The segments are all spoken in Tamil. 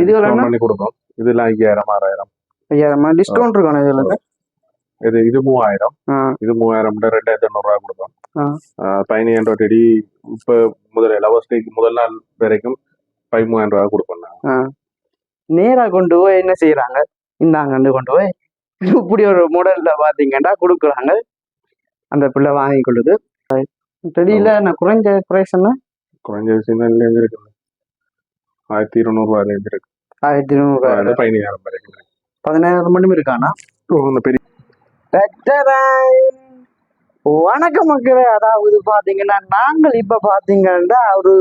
என்ன? பண்ணி கொடுப்போம் இதெல்லாம் ஐயாயிரம் ஆறாயிரம். ஐயாயிரமா. டிஸ்கவுண்ட் இருக்கானே இதுல? இது இது மூவாயிரம். இது மூவாயிரம் ரெண்டாயிரத்தி எண்ணூறுரூவா கொடுப்போம் ஆ. பதினையாயிரம் ரூபா செடி இப்போ முதல் லவர்ஸ் டேக்கு முதல் நாள் வரைக்கும் பதிமூவாயிரம் ரூபா கொடுப்போம். நேரா கொண்டு போய் என்ன செய்யறாங்க இந்தாங்கன்னு கொண்டு போய். இப்படி ஒரு மாடல்ல பாத்தீங்கன்னா கொடுக்குறாங்க. அந்த பிள்ளை வாங்கி கொள்ளுது. செடியில நான் குறைஞ்ச பிரைஸ்னா குறைஞ்ச விஷயம் ஆயிரத்தி இருநூறுவாலேருந்து இருக்கு ஆயிரத்தி நூறு அது பதினையாயிரம் வரைக்கும். பதினாயிரம் மட்டும் இருக்கானா இந்த பெரிய வணக்கம் மக்களே அதாவது பாத்தீங்கன்னா நாங்கள் இப்ப பாத்தீங்கன்னா ஒரு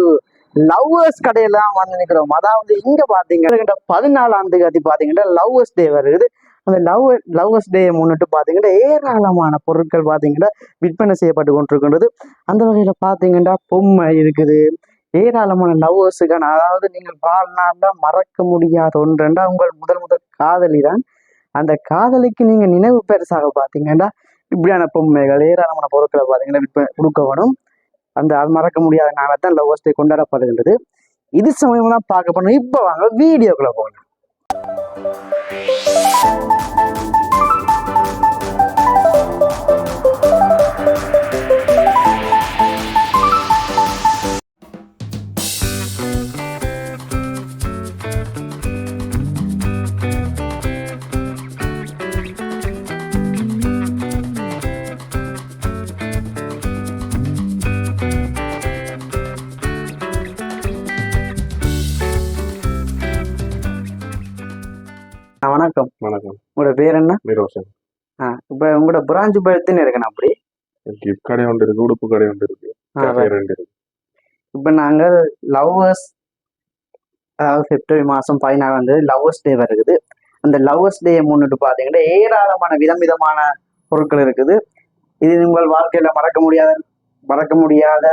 லவ்வர்ஸ் கடையில தான் வந்து நிக்கிறோம் அதாவது இங்க பாத்தீங்கன்னா பதினாலாம் தேதி பாத்தீங்கன்னா லவ்வர்ஸ் டே வருது அந்த லவ் லவ்வர்ஸ் டே முன்னிட்டு பாத்தீங்கன்னா ஏராளமான பொருட்கள் பாத்தீங்கன்னா விற்பனை செய்யப்பட்டு கொண்டிருக்கின்றது அந்த வகையில பாத்தீங்கன்னா பொம்மை இருக்குது ஏராளமான லவ்வர்ஸுக்கான அதாவது நீங்கள் வாழ்நாள்ல மறக்க முடியாத ஒன்றென்றா உங்கள் முதல் முதல் காதலி தான். அந்த காதலிக்கு நீங்க நினைவு பெருசாக பார்த்தீங்கன்னா இப்படியான பொம்மைகள் ஏராளமான பொருட்களை பாத்தீங்கன்னா விற்பனை கொடுக்க அந்த அது மறக்க முடியாத நாளை தான் லவ்வர்ஸ் டே கொண்டாடப்படுகின்றது. இது சமயமா பார்க்க போனோம் இப்போ வாங்க வீடியோக்குள்ள போகலாம். வணக்கம். வணக்கம். உங்களோட பேர் என்ன? நிரோஷன் ஆ, இப்போ உங்களோட பிரான்ச் படுத்துன்னு இருக்கேன் அப்படி கிஃப்ட் கடை ஒன்று இருக்கு உடுப்பு கடை ஒன்று இருக்கு. ரெண்டு இருக்கு. இப்போ நாங்கள் லவ்வர்ஸ் அதாவது பிப்ரவரி மாதம் பதினாலாம் தேதி லவ்வர்ஸ் டே வருது அந்த லவ்வர்ஸ் டே முன்னிட்டு பார்த்தீங்கன்னா ஏராளமான விதம் விதமான பொருட்கள் இருக்குது. இது உங்கள் வாழ்க்கையில மறக்க முடியாத மறக்க முடியாத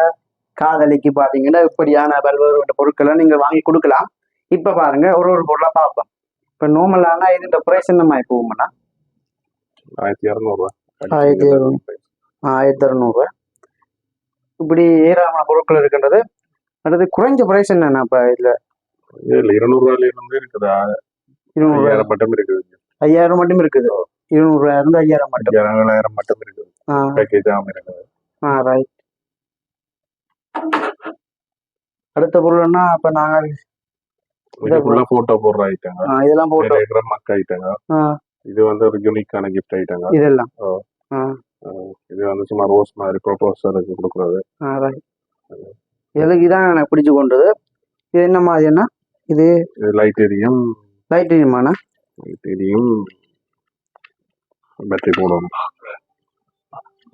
காதலிக்கு பார்த்தீங்கன்னா இப்படியான பல்வேறு பொருட்களை நீங்கள் வாங்கி கொடுக்கலாம். இப்போ பாருங்க ஒரு ஒரு பொருளாக பார்ப்போம். இப்போ நார்மலான இது ப்ரைஸ் என்ன மாதிரி போகும்னா ஆயிரத்தி இரநூறுவா ஆயிரத்தி இருநூறு. ஆயிரத்தி அறுநூறுவா இப்படி ஏராளமான பொருட்கள் இருக்கின்றது அடுத்து குறைஞ்ச ப்ரைஸ் என்னன்னா இப்போ இதில்? இல்ல இருநூறுவால இருந்து இருக்குது. இருநூறு மட்டும் இருக்குது. ஐயாயிரம் மட்டும் இருக்குது. இருநூறு இருந்து ஐயாயிரம் மட்டும். ஏழாயிரம் மட்டும் இருக்குது. பேக்கேஜ் ஆகும் இருக்குது. ஆ ரைட் அடுத்த பொருள்னா அப்ப நாங்க இதுக்குள்ள போட்டோ போடுற ஐட்டங்க இதெல்லாம் இருக்கிற மக்க ஐட்டங்க இது வந்து ஒரு யூனிக்கான கிஃப்ட் ஐட்டங்க இதெல்லாம். இது வந்து சும்மா ரோஸ் மாதிரி ப்ரொபோசருக்கு கொடுக்குறது. எதுக்கு இதான் எனக்கு பிடிச்சு கொண்டது. இது என்ன மாதிரினா இது லைட் எரியும் லைட் எரியுமாண்ணா லைட் எரியும் பேட்டரி போடணும்.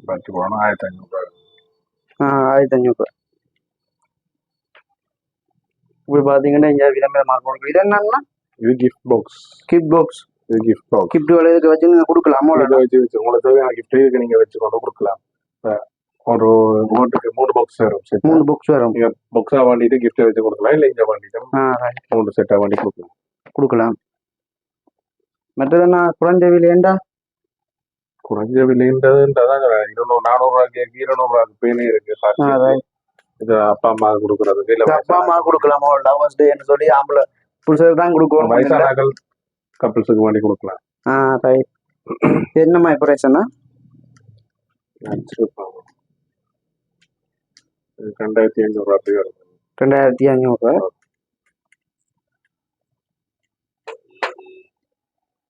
பேட்டரி போடணும் ஆயிரத்தி ஐநூறு ஆ ஆயிரத்தி அஞ்சூறு இப்படி பார்த்தீங்கன்னா இங்கே விதமாக பொருட்கள் இது என்னன்னா இது கிஃப்ட் பாக்ஸ் கிஃப்ட் பாக்ஸ் இது கிஃப்ட் பாக்ஸ் கிஃப்ட் வேலை இதுக்கு வச்சு நீங்கள் கொடுக்கலாமோ இதை வச்சு வச்சு உங்களுக்கு தேவையான கிஃப்ட் இதுக்கு நீங்க வச்சு கொண்டு கொடுக்கலாம். ஒரு ஓட்டுக்கு மூணு பாக்ஸ் வரும். மூணு புக்ஸ் வரும். நீங்க பாக்ஸா வாங்கிட்டு கிஃப்ட் வச்சு கொடுக்கலாம் இல்ல இங்க ரைட் மூணு செட்டா வாங்கி கொடுக்கலாம். கொடுக்கலாம். மற்றதுன்னா குறைஞ்ச விலையண்டா குறைஞ்ச விலைன்றதுன்றதான் இருநூறு நானூறு ரூபாய்க்கு இருநூறு ரூபாய்க்கு பேனே இருக்கு இது அப்பா அம்மா கொடுக்கறதுக்கு இல்ல இது அப்பா அம்மா கொடுக்கலாமோ? லவர்ஸ் டேன்னு சொல்லி ஆம்பளை புருஷர் தான் கொடுக்கணும் வயசானாக்கள் கப்பிள்ஸுக்கு வேண்டி கொடுக்கலாம். ஆ ரைட் என்னம்மா வச்சிருப்பாங்க. இது ரெண்டாயிரத்தி ஐநூறு ரூபாய் அப்படி வரும் ரெண்டாயிரத்தி அஞ்சூறு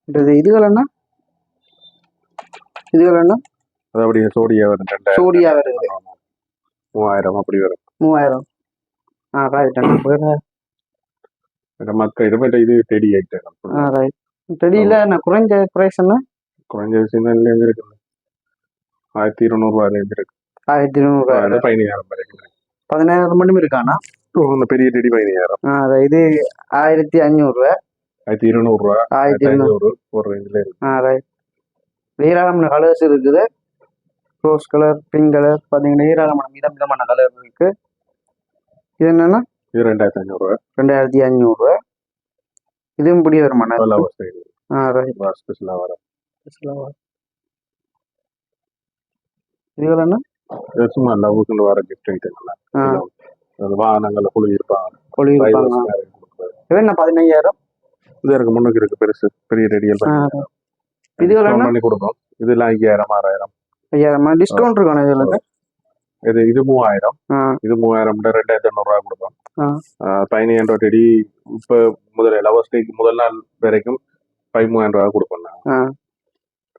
இது இதுகள் என்ன? இதுகள் என்ன? அது அப்படியே சோடியா ரெண்டாயிரம். சூடியா வருது மூவாயிரம் அப்படி வரும். மூவாயிரம். ஆ ரைட் மக்கள் இது மாதிரி இது டெடி ஐட்டம் ஆ ரைட் நான் குறைஞ்ச ப்ரைஸ் என்ன? குறைஞ்ச விஷயம் இருக்கு? ஆயிரத்தி இருநூறுவாயில இருந்து இருக்கு. ஆயிரத்தி இருநூறு அது பதினாயிரம் வரைக்கும் பதினாயிரம் மட்டும் இருக்காண்ணா ஓ, இந்த பெரிய டெடி பதினாயிரம் ஆ. இது ஆயிரத்தி அஞ்சூறு ஆயிரத்தி இருநூறுவா. ஆயிரத்தி இருநூறு ஐநூறு. ஒரு ரேஞ்சில் இருக்கு. ஆ ரைட் ஏராளமான கலர்ஸ் இருக்குது. ரோஸ் கலர் பிங்க் கலர் பார்த்தீங்கன்னா ஏராளமான விதம் விதமான கலர் இருக்கு. இது என்னன்னா? இது ரெண்டாயிரத்தி ஐநூறுவா. ரெண்டாயிரத்தி அஞ்சூறு இதுவும் லவர் சைடு ஆ ரைட் ஸ்பெஷலாக இதுகள் என்ன? சும்மா லவ்வுக்குன்னு வர கிஃப்ட் அது வாகனங்கள்ல குழு இருப்பாங்க கொழி இருப்பாங்க என்ன பதினையாயிரம்? இது இருக்கு முன்னுக்கு இருக்கு பெருசு. பெரிய ரெடியல்? பண்ணி கொடுப்போம். இதெல்லாம் ஐயாயிரம் ஆறாயிரம். ஐயாயிரமா டிஸ்கவுண்ட் இருக்கணும் இதுல இது இது மூவாயிரம். இது மூவாயிரம் ரெண்டாயிரத்தி எண்ணூறுரூவா கொடுப்போம். ஆ. பதினையாயிரம் ரூபா டெடி இப்போ முதல் லவர்ஸ் டேக்கு முதல் நாள் வரைக்கும் பதிமூவாயிரம் ரூபா கொடுப்போம் நான்.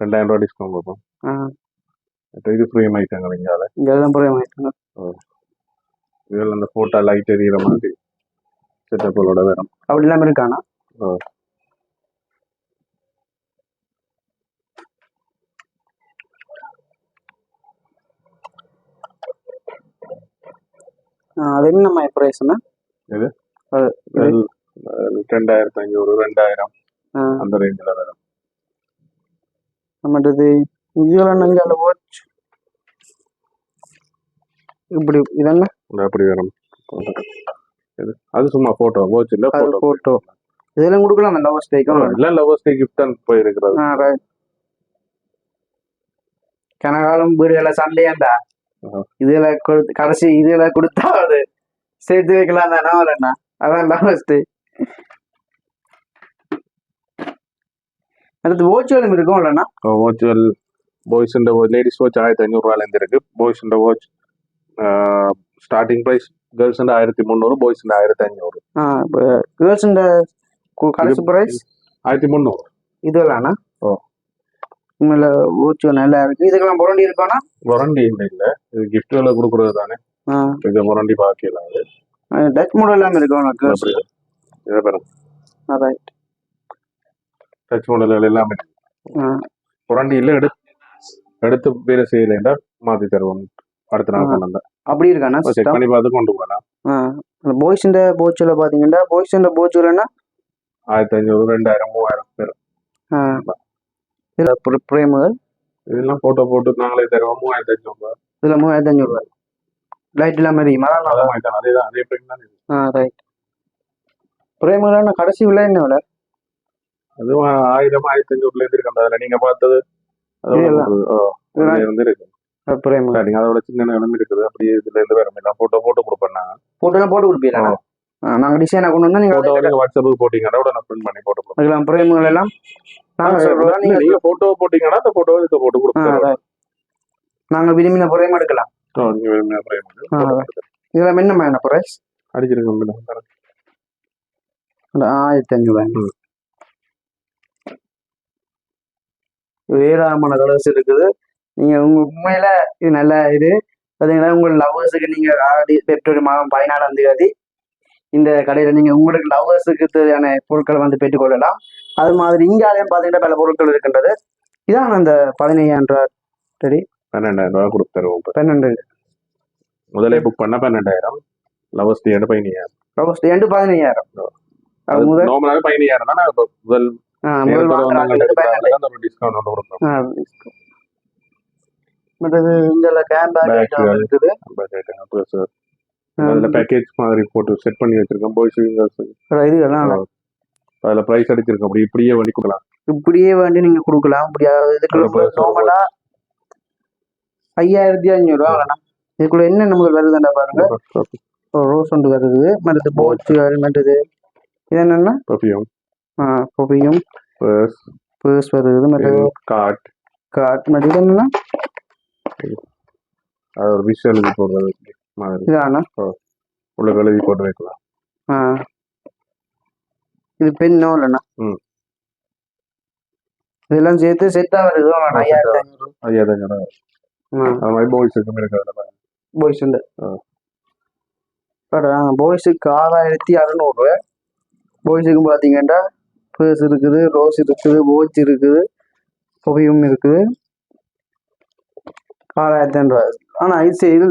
ரெண்டாயிரம் ரூபா டிஸ்கவுண்ட் கொடுப்போம். இது ஃப்ரீ ஐட்டங்கள் இங்கே இங்க எல்லாம் புரியுமா இதில் அந்த ஃபோட்டோ லைட் எரியிற மாதிரி செட்டப்புகளோட வரும் அப்படி இல்லாம இருக்கானா? அது என்ன நம்ம பிரைஸ்னா அது ரெண்டாயிரத்தி ஐநூறு ரெண்டாயிரம். அந்த ரேஞ்சில் வரும். நம்மட்டது இதுல நஞ்சால வாட்ச் இப்படி இதென்ன? அப்படி வரும். இது அது சும்மா ஃபோட்டோ வாட்ச் இல்லை அது ஃபோட்டோ போட்டோ இதெல்லாம் கொடுக்கலாம் அந்த லவர்ஸ் டேக்கும் எல்லாம் லவர்ஸ் டே கிஃப்ட் தான் போயிருக்கிறது. கனகாலம் வீடுகளை சண்டையாண்டா ஆஹா. இதுல கொடுத்து கடைசி இதுல கொடுத்தா அது சேர்த்து வைக்கலாம் தானே வரேண்ணா அதான் லாஸ்ட் அடுத்து ஓச்சுவலும் இருக்கும் இல்லைண்ணா? வாட்சுவல் பாய்ஸ் இந்த லேடிஸ் வாட்ச் ஆயிரத்தி ஐநூறுரூவாலேருந்து இருக்கு. பாய்ஸ் இந்த வாட்ச் ஸ்டார்டிங் ப்ரைஸ் கேர்ள்ஸ் ஆயிரத்தி முந்நூறு பாய்ஸ் ஆயிரத்தி ஐநூறு. ஆ இப்போ கேர்ள்ஸ் இந்த கடைசி ப்ரைஸ் ஆயிரத்தி முந்நூறு. இதுலாண்ணா? ஓ. உண்மையில ஓச்சு நல்லா இருக்கு. இதுக்கெல்லாம் புரண்டி இருக்கோண்ணா வாரண்டி இல்லை இல்லை. இது கிஃப்ட்களை கொடுக்குறது தானே. இது வாரண்டி பார்க்கலாம் அது. டச் மாடல் எல்லாம் இருக்கும் அப்படி இதை பாருங்க ரைட் டச் மாடல்கள் எல்லாமே. வாரண்டி இல்லை எடுத்து எடுத்து வேலை செய்யலைண்டா மாற்றி தருவோம். அடுத்த நாள். கொண்டு வந்தேன் அப்படி இருக்காண்ணா செக் பண்ணி பார்த்து கொண்டு போகலாம். பாய்ஸ் இந்த போச்சுல பாத்தீங்கன்னா பாய்ஸ் இந்த போச்சுலன்னா? ஆயிரத்தி ஐநூறு ரெண்டாயிரம் மூவாயிரம் பேர். இதுல பிர- பிரேமுகள் இதெல்லாம் ஃபோட்டோ போட்டு நாங்களே தருவோம். மூவாயிரத்தி ஐநூறு இதுல மூவாயிரத்தி ரூபாய். லைட் இல்லாம வாங்கிட்டாங்க அதே தான் அதே தான். ஆ ரைட் பிரேமுகள் கடைசி விலை என்ன விலை? அதுவும் ஆயிரம் ஆயிரத்தி அஞ்சூறுல இருந்து இருக்கு அதில் நீங்க பார்த்தது இருந்து இருக்கு. அதோட சின்ன இடம் இருக்குது. அப்படியே இதுல இருந்து வேற போட்டோ போட்டு கொடுப்பேன் நான். போட்டோ எல்லாம் போட்டு கொடுப்பீங்களா? நாங்க டிசைனா கொண்டு வந்தா நீங்க வாட்ஸ்அப்புக்கு போட்டீங்கன்னா கூட நான் பிரிண்ட் பண்ணி போட்டு கொடுப்பேன் அதுக்கெல்லாம் பிரேமுகள் எல்லாம் நாங்க நீங்க போட்டோ போட்டீங்கன்னா அந்த போட்டோ இதுக்கு போட்டு right. நாங்க விரும்பின பிரேம் எடுக்கலாம் right. கொடுத்துருவோம். இதுல என்ன என்ன பிரைஸ் அடிச்சிருக்கோம். ஆயிரத்தி அஞ்சூறு. ஏராளமான கலர்ஸ் இருக்குது நீங்க உங்க உண்மையில இது நல்ல இது பாத்தீங்கன்னா உங்க லவ்வர்ஸுக்கு நீங்க ஆடி பெப்ரவரி மாதம் பதினாலாம் தேதி இந்த கடையில நீங்க உங்களுக்கு லவ்வர்ஸுக்கு தேவையான பொருட்களை வந்து பெற்றுக்கொள்ளலாம் அது மாதிரி இங்காலையும் பாத்தீங்கன்னா பல பொருட்கள் இருக்கின்றது. இதான் அந்த பதினையாயிரம் ரூபாய் சரி பன்னெண்டாயிரம் ரூபாய் கொடுத்துருவோம். பன்னெண்டு. முதலே புக் பண்ண பன்னெண்டாயிரம். லவர்ஸ் டே பதினாயிரம் லவ்வர்ஸ் ரெண்டு பதினையாயிரம். அது முதல் நார்மலாக பதினாயிரம் தானே? முதல் டிஸ்கவுண்ட். இருக்குது. அதுல பேக்கேஜ் மாதிரி போட்டு செட் பண்ணி வச்சிருக்கோம். பாய்ஸ் அப்புறம் இதுகெல்லாம் அதுல பிரைஸ் அடிச்சிருக்கோம் அப்படி இப்படியே வண்டி கொடுக்கலாம். இப்படியே வேண்டி நீங்க கொடுக்கலாம். இப்படியா இதுக்குள்ள நார்மலா ஐயாயிரத்தி அஞ்சூறு ரூபா வரலாம் இதுக்குள்ள என்ன நமக்கு வருதுண்டா பாருங்க. ரோஸ் ஒன்று வருது. மற்றது போச்சுகள் மற்றது இது என்னன்னா? பர்ஃபியூம் பொபியும் பர்ஸ் பேர்ஸ் வருது. மற்றது கார்ட் காட் மற்றது என்னன்னா? அது ஒரு விஷயம் போடுறது. மாதிரி. இதானா? உள்ள எழுதி போட்டு வைக்கலாம். ஆ. இது பெண்ணோ இல்லைண்ணா ம். இதெல்லாம் சேர்த்து செட்டா வருது அவ்வளோண்ணா ஐயாயிரத்தி ஐநூறு. அது மாதிரி பாய்ஸுக்கும் இருக்கிறது பாய்ஸ் உண்டு. பாய்ஸுக்கு ஆறாயிரத்தி அறநூறு. பாய்ஸுக்கு பார்த்தீங்கன்னா பேர்ஸ் இருக்குது ரோஸ் இருக்குது வாட்ச் இருக்குது புகையும் இருக்குது. ஆறாயிரத்தி ஐநூறு. ஆனா இது இது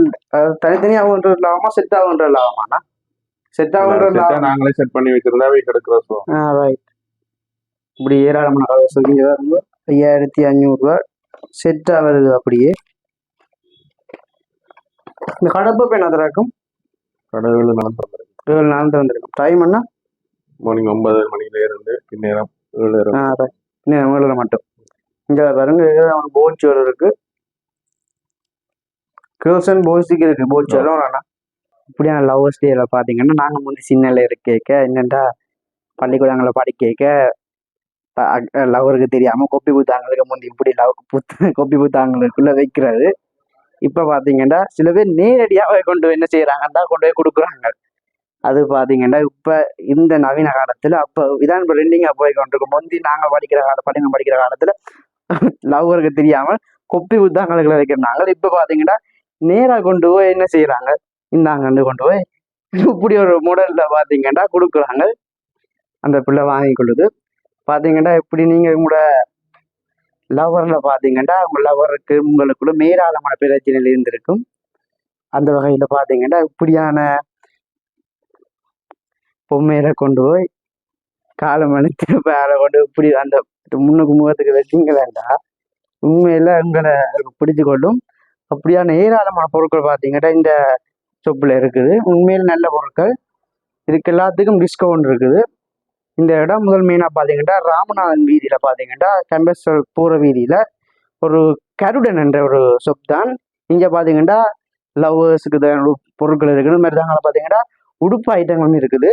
தனித்தனியா ஆகுன்ற லாபமா செட் ஆகுன்ற லாபமாண்ணா செட் ஆகுன்ற நாங்களே செட் பண்ணி வச்சிருந்தாவே கிடைக்கிற ஸோ ஆ ரைட் இப்படி ஏராளமான வருது ஐயாயிரத்தி அஞ்சூறுரூவா செட்டாக வருது அப்படியே. இந்த கடப்பு இப்போ என்ன இருக்கும்? கடவுள் நடந்துருக்கு ஏழு நாள் திறந்துருக்கும் டைம் என்ன மார்னிங் ஒன்பது மணில இருந்து பின்னேரம் ஏழு நேரம் இன்னும் ஏழரை மட்டும். இங்கே பாருங்க அவனுக்கு போட் சேர் இருக்கு. கேர்ள்ஸ் அண்ட் பாய்ஸுக்கு இருக்கு. சேரும் வேணாம். இப்படியான லவ்வர்ஸ் டேல பார்த்தீங்கன்னா நாங்கள் முந்தி சின்னல இருக்கேக்க என்னென்னா பள்ளிக்கூடங்களை படிக்க லவருக்கு தெரியாம கொப்பி புத்தாங்களுக்கு முந்தி இப்படி லவ் புத்த கொப்பி புத்தாங்களுக்குள்ள வைக்கிறது. இப்ப பாத்தீங்கன்னா சில பேர் நேரடியாவே கொண்டு போய் என்ன செய்யறாங்கன்னா கொண்டு போய் கொடுக்குறாங்க. அது பாத்தீங்கன்னா இப்ப இந்த நவீன காலத்துல அப்ப இதான் இப்ப ரெண்டிங்கா போய் கொண்டிருக்கும். முந்தி நாங்க படிக்கிற கால பள்ளிங்க படிக்கிற காலத்துல லவ்வருக்கு தெரியாம கொப்பி புத்தாங்களுக்குள்ள வைக்கிறாங்க இப்ப பாத்தீங்கன்னா நேராக கொண்டு போய் என்ன செய்யறாங்க இந்தாங்கன்னு கொண்டு போய் இப்படி ஒரு மூடலில் பார்த்தீங்கன்னா கொடுக்குறாங்க. அந்த பிள்ளை வாங்கி கொள்ளுது. பார்த்தீங்கன்னா இப்படி நீங்கள் உங்களோட லவரில் பார்த்தீங்கன்னா உங்கள் லவருக்கு உங்களுக்குள்ள மேலாளமான பிரச்சனையில் இருந்திருக்கும். அந்த வகையில் பார்த்தீங்கன்னா இப்படியான பொம்மையில கொண்டு போய் காலம் அழுத்து பேரை கொண்டு இப்படி அந்த முன்னுக்கு முகத்துக்கு வச்சிங்களேன்டா உண்மையில் உங்களை பிடிச்சு கொள்ளும். அப்படியான ஏராளமான பொருட்கள் பார்த்தீங்கன்னா இந்த ஷாப்பில் இருக்குது. உண்மையில் நல்ல பொருட்கள். இதுக்கு எல்லாத்துக்கும் டிஸ்கவுண்ட் இருக்குது. இந்த இடம் முதல் மெயினாக பார்த்தீங்கன்னா ராமநாதன் வீதியில் பார்த்தீங்கன்னா கம்பேஸ்வர் பூர வீதியில் ஒரு கருடன் என்ற ஒரு ஷாப் தான். இங்கே பார்த்தீங்கன்னா லவ்வர்ஸுக்கு தேவையான பொருட்கள் இருக்குது. இந்த மாதிரி தாங்க பார்த்தீங்கன்னா உடுப்பு ஐட்டங்களும் இருக்குது.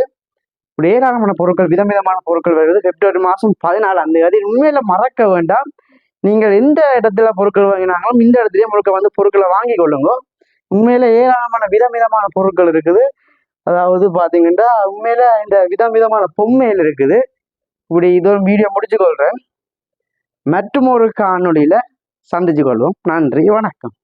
இப்படி ஏராளமான பொருட்கள் விதவிதமான பொருட்கள் வருது. பிப்ரவரி மாதம் பதினாலாம் தேதி. உண்மையில மறக்க வேண்டாம். நீங்கள் எந்த இடத்துல பொருட்கள் வாங்கினாலும் இந்த இடத்துலயே பொருட்கள் வந்து பொருட்களை வாங்கி கொள்ளுங்க. உண்மையில ஏராளமான விதவிதமான பொருட்கள் இருக்குது. அதாவது பாத்தீங்கன்னா உண்மையில இந்த விதம் விதமான இருக்குது. இப்படி இதோட வீடியோ முடிச்சு கொள்றேன் மற்றும் ஒரு காணொளியில சந்திச்சு கொள்வோம். நன்றி வணக்கம்.